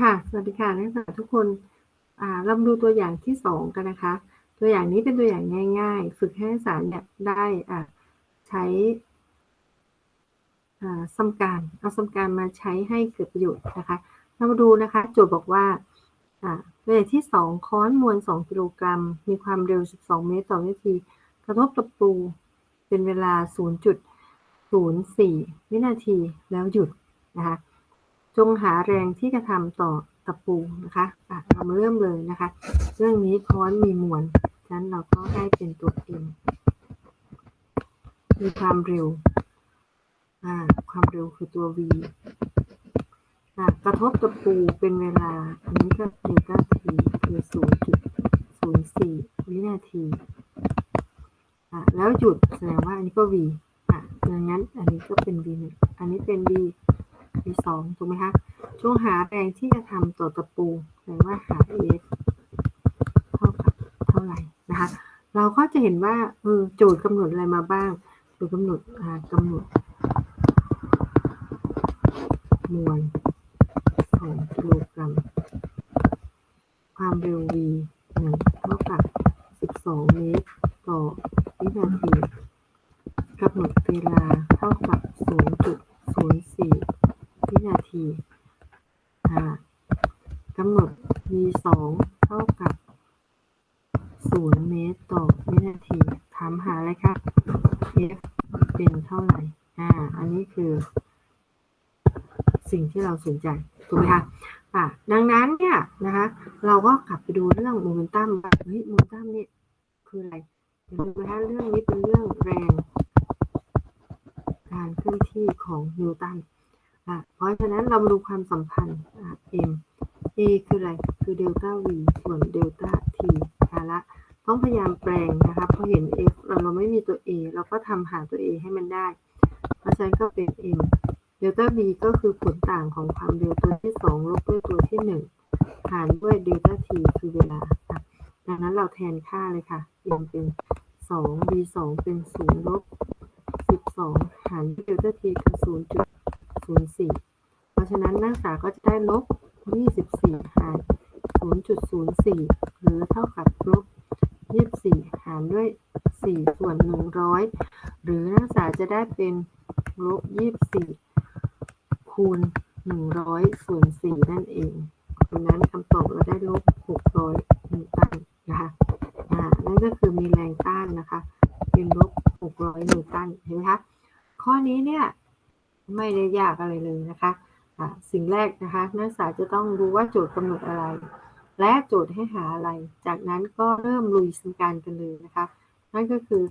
ค่ะ สวัสดีค่ะนักศึกษาทุกคนอ่าเราดูตัวอย่างที่สองกันนะคะ ตัวอย่างนี้เป็นตัวอย่างง่าย ๆ ฝึกให้นักศึกษาเนี่ยได้อ่าใช้อ่าสมการ เอาสมการมาใช้ให้เกิดประโยชน์นะคะ เรามาดูนะคะ โจทย์บอกว่าอ่าตัวอย่างที่สองค้อนมวล 2 กิโลกรัม มีความเร็ว 12 เมตรต่อวินาที กระทบตะปูเป็นเวลา 0.04 วินาทีแล้วหยุดนะคะ จงหาแรงที่กระทำต่อตะปูนะคะะเรามาเริ่มเลยนะคะ เรื่องนี้ค้อนมีมวลฉะนั้นเราก็ให้เป็นตัว m มีความเร็วอ่าความเร็วคือตัว v อ่ากระทบตะปูเป็นเวลา อันนี้ก็เดลต้า t คือ0.04วินาทีอ่าแล้วหยุดแสดงว่าอันนี้ก็ v อะดังนั้นอันนี้ก็เป็น v 1อันนี้เป็น v สองถูกไหมคะช่วงหาแรงที่จะทำต่อตะปูแปลว่าหา f เท่ากับเท่าไหร่นะคะ เราก็จะเห็นว่าเออโจทย์กำหนดอะไรมาบ้างโจทย์กำหนดอ่ากำหนดมวลสองกิโลกรัมความเร็ว v หนึ่งเท่ากับ 12 เมตร ต่อวินาทีกำหนดเวลาเท่ากับ 0.04 วินาทีกำหนด v 2 เท่ากับ0เมตรต่อวินาที ถามหาอะไรคะ f เป็นเท่าไหร่ อ่า อันนี้คือ สิ่งที่เราสนใจ ถูกไหมคะอ่าดังนั้นเนี่ยนะคะ เราก็กลับไปดูเรื่องโมเมนตัมว่าเฮ้ยโมเมนตัมนี่คืออะไรเห็นไหมคะเรื่องนี้เป็นเรื่องแรง การเคลื่อนที่ของนิวตันอะเพราะฉะนั้นเรามาดูความสัมพันธ์อะ m a คืออะไร คือเดลต้า v ส่วนเดลต้า t อาละ ต้องพยายามแปลงนะคะพอเห็น f เราเราไม่มีตัว a เราก็ทำหาตัว a ให้มันได้ เพราะฉะนั้นก็เป็น m เดลต้า v ก็คือผลต่างของความเร็วตัวที่ 2 ลบด้วยตัวที่ 1 หารด้วยเดลต้า t คือเวลาดังนั้นเราแทนค่าเลยค่ะ m เป็น 2 v 2เป็น 0 ลบ 12 หารด้วยเดลต้า t คือ0.04 เพราะฉะนั้นนักศึกษาก็จะได้ลบ 24 หาร 0.04 หรือเท่ากับลบ24 หารด้วย 4 ส่วน 100 หรือนักศึกษาจะได้เป็นลบ24 คูณ 100 ส่วน 4 นั่นเองดังนั้นคำตอบเราได้ลบ 600นิวตันนะคะอ่านั่นก็คือมีแรงต้านนะคะ เป็นลบ 600นิวตันเห็นไหมคะ ข้อนี้เนี่ยไม่ได้ยากอะไรเลยนะคะ สิ่งแรกนะคะ นักศึกษาจะต้องรู้ว่าโจทย์กำหนดอะไร และโจทย์ให้หาอะไร จากนั้นก็เริ่มลุยสมการกันเลยนะคะ นั่นก็คือ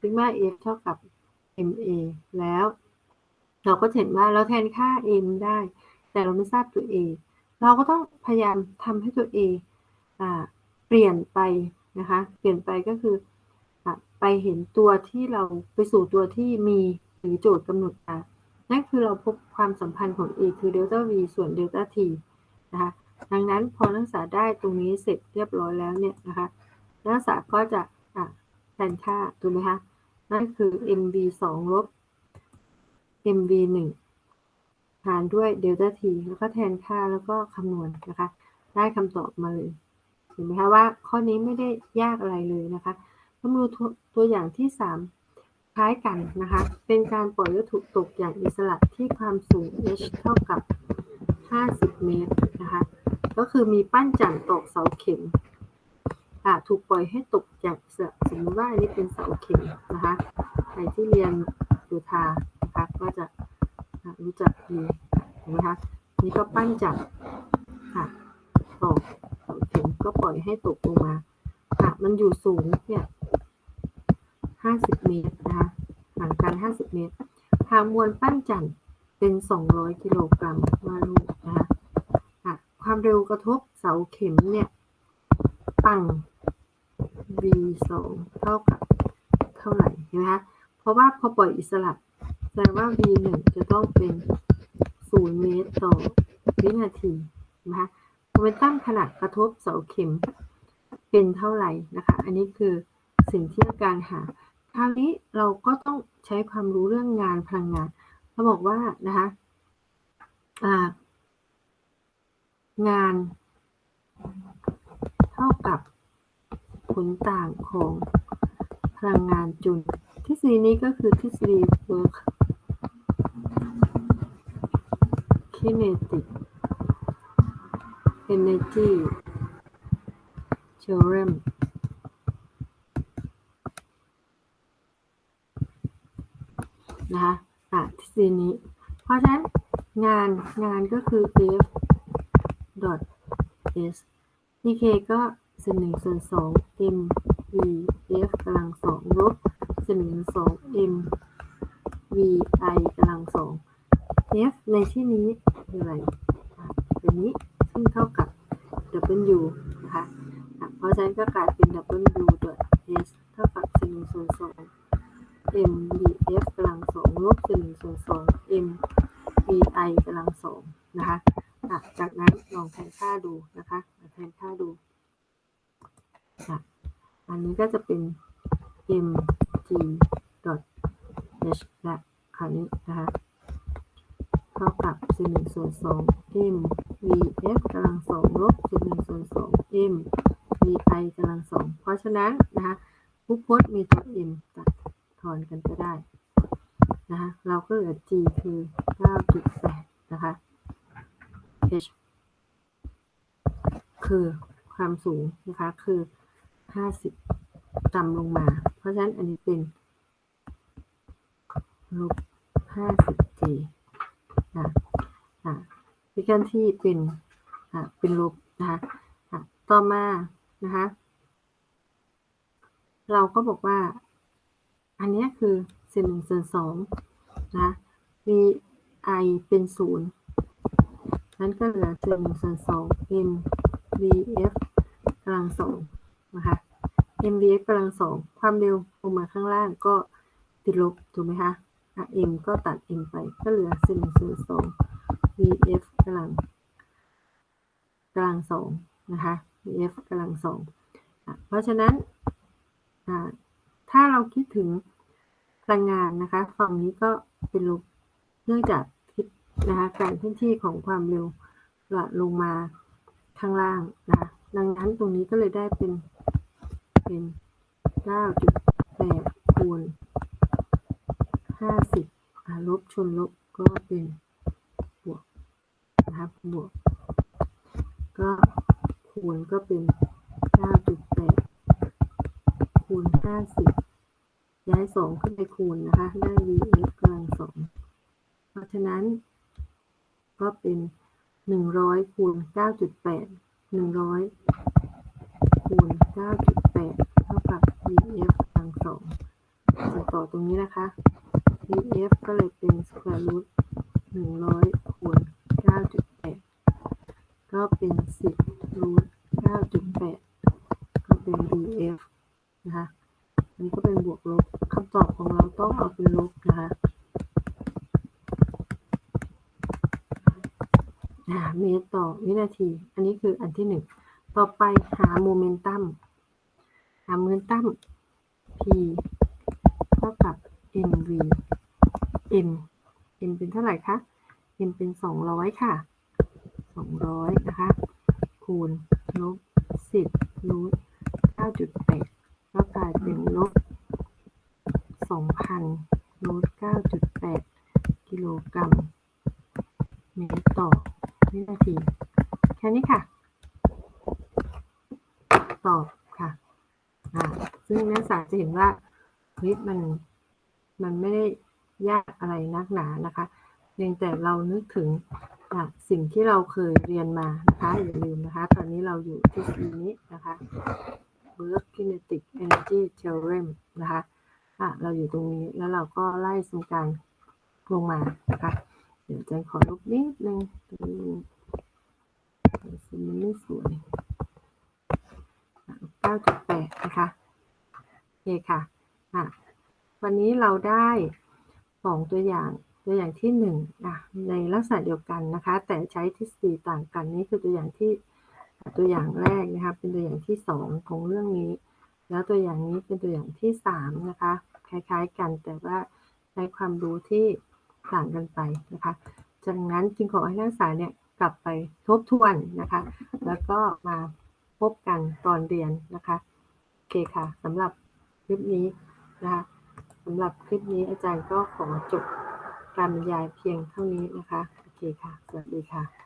ซิกมา f เท่ากับ ma แล้ว เราก็เห็นว่าเราแทนค่า m ได้ แต่เราไม่ทราบตัว a เราก็ต้องพยายามทำให้ตัว a เปลี่ยนไปนะคะ เปลี่ยนไปก็คือไปเห็นตัวที่เราไปสู่ตัวที่มีหรือโจทย์กำหนดมา นั่นคือเราพบความสัมพันธ์ของ A คือเดลต้า V ส่วนเดลต้า T นะคะ ดังนั้นพอนักศึกษาได้ตรงนี้เสร็จเรียบร้อยแล้วเนี่ยนะคะ นักศึกษาก็จะแทนค่าถูกไหมคะ นั่นคือ MV 2ลบ MV 1หารด้วยเดลต้า T แล้วก็แทนค่าแล้วก็คำนวณนะคะ ได้คำตอบมาเลยเห็นไหมคะว่าข้อนี้ไม่ได้ยากอะไรเลยนะคะมาดูตัวอย่างที่ 3 คล้ายกันนะคะ เป็นการปล่อยวัตถุตกอย่างอิสระที่ความสูง h เท่ากับ 50 เมตรนะคะ ก็คือมีปั้นจันตกเสาเข็มอะถูกปล่อยให้ตกจากเสมมติว่าอันนี้เป็นเสาเข็มนะคะ ใครที่เรียนดูทานะคะก็จะรู้จักดีนะคะนี่ก็ปั้นจันค่ะตกเสาเข็มก็ปล่อยให้ตกลงมาค่ะมันอยู่สูงเนี่ย 50 เมตรนะคะห่างกัน 50 เมตรหางมวลปั้นจันเป็น 200 กิโลกรัมว่าลูกนะคะะความเร็วกระทบเสาเข็มเนี่ย ตั้ง v 2 เท่ากับเท่าไหร่เห็นไหมคะ เพราะว่าพอปล่อยอิสระแสดงว่า v 1 จะต้องเป็น 0 เมตรต่อวินาทีนะคะโมเมนตัมขนาดกระทบเสาเข็มเป็นเท่าไหร่นะคะ อันนี้คือสิ่งที่การหา คราวนี้เราก็ต้องใช้ความรู้เรื่องงานพลังงานเขาบอกว่านะคะงานเท่ากับผลต่างของพลังงานจุลทฤษฎีนี้ก็คือทฤษฎี work kinetic energy theorem นะคะีนี้ เพราะฉะนั้นงานงานก็คือ F dot S dk ก็ส่วนหนึ่งส่วนสอง m v f กำลังสองลบส่วนหนึ่งสอง m v i กำลังสอง f ในที่นี้คืออะไรอะเป็นนี้ซึ่งเท่ากับ w นะคะเพราะฉะนั้นก็กลายเป็น w สองลบส่วนหนึ่งส่วนสอง m v i กำลังสองนะคะจากนั้นลองแทนค่าดูนะคะแทนค่าดู อันนี้ก็จะเป็น m g dot h และคราวนี้นะคะเท่ากับส่วนหนึ่งส่วนสอง m v f กำลังสองลบส่วนหนึ่งส่วนสอง m v i กำลังสองเพราะฉะนั้นนะคะทุกพจน์มีตัว m ตัดถอนกันก็ได้ นะคะ เราก็เหลือ g คือ9.8 นะคะ h คือความสูงนะคะ คือ 50 ต่ำลงมา เพราะฉะนั้นอันนี้เป็นลบ 50j นะอะพิการที่เป็นอะเป็นลบนะคะอะต่อมานะคะ เราก็บอกว่า อันนี้คือเศษหนึ่งส่วนสอง นะ vi เป็นศูนย์นั้นก็เหลือเศษหนึ่งส่วนสอง m vf กำลังสองนะคะ m vf กำลังสองความเร็วลงมาข้างล่างก็ติดลบถูกไหมคะอะ m ก็ตัด m ไปก็เหลือเศษหนึ่งส่วนสอง vf กำลังกำลังสองนะคะ vf กำลังสองเพราะฉะนั้นอ่าถ้าเราคิดถึงพลังงานนะคะ ฝั่งนี้ก็ เป็นลบเนื่องจากคิดนะคะการเคลื่อนที่ของความเร็วลงมาข้างล่างนะคะดังนั้นตรงนี้ก็เลยได้เป็นเป็น9.8คูณ50าลบชนลบก็เป็นบวกนะคะบบวก ก็คูณก็เป็น 9.8คูณ50 ย้าย 2 ขึ้นไปคูณนะคะ ได้ vf กำลังสอง เพราะฉะนั้นก็เป็นหนึ่งร้อยคูณเก้าจุดแปดหนึ่งร้อยคูณเก้าจุดแปดเท่ากับ df กำงสองจะต่อตรงนี้นะคะ df ก็เลยเป็น square root หนึ่งร้อยคูณเก้าจุดแปดก็เป็นสิบรูทเก้าจุดแปดก็เป็น df นะคะ อันนี้ก็เป็นบวกลบคำตอบของเราต้องเอาเป็นลบนะคะอ่า เมตรต่อวินาที อันนี้คืออันที่หนึ่ง ต่อไปหาโมเมนตัม หาโมเมนตัม p เท่ากับ mv m m เป็นเท่าไหร่คะ m เป็น 200 ค่ะ 200 นะคะ คูณลบ10รูท9.8 ก็กลายเป็นลบ 2,000รูท9.8 กิโลกรัมเมตรต่อ วินาที แค่นี้ค่ะ ตอบค่ะอ่าซึ่งนักศึกษาจะเห็นว่าเฮ้ยมันมันไม่ได้ยากอะไรนักหนานะคะเพียงแต่เรานึกถึงสิ่งที่เราเคยเรียนมานะคะอย่าลืมนะคะ ตอนนี้เราอยู่ที่ซีนี้นะคะ Work Kinetic Energy Theorem นะคะะเราอยู่ตรงนี้แล้วเราก็ไล่สมการลงมานะคะ ดี๋ยวจะขอลบนิดนึงตรงนี้สีมันไม่สวย9.8นะคะโอเคค่ะอะ วันนี้เราได้สองตัวอย่างตัวอย่างที่หนึ่งอะในลักษณะเดียวกันนะคะ แต่ใช้ทฤษฎีต่างกันนี่คือตัวอย่างที่ตัวอย่างแรกนะคะเป็นตัวอย่างที่สองของเรื่องนี้ แล้วตัวอย่างนี้เป็นตัวอย่างที่สามนะคะ คล้ายๆกันแต่ว่าใช้ความรู้ที่ ต่างกันไปนะคะจากนั้นจึงขอให้นักศึกษาเนี่ยกกลับไปทบทวนนะคะ แล้วก็มาพบกันตอนเรียนนะคะโอเคค่ะสำหรับคลิปนี้นะคะสำหรับคลิปนี้อาจารย์ก็ขอจบการบรรยายเพียงเท่านี้นะคะโอเคค่ะ สวัสดีค่ะ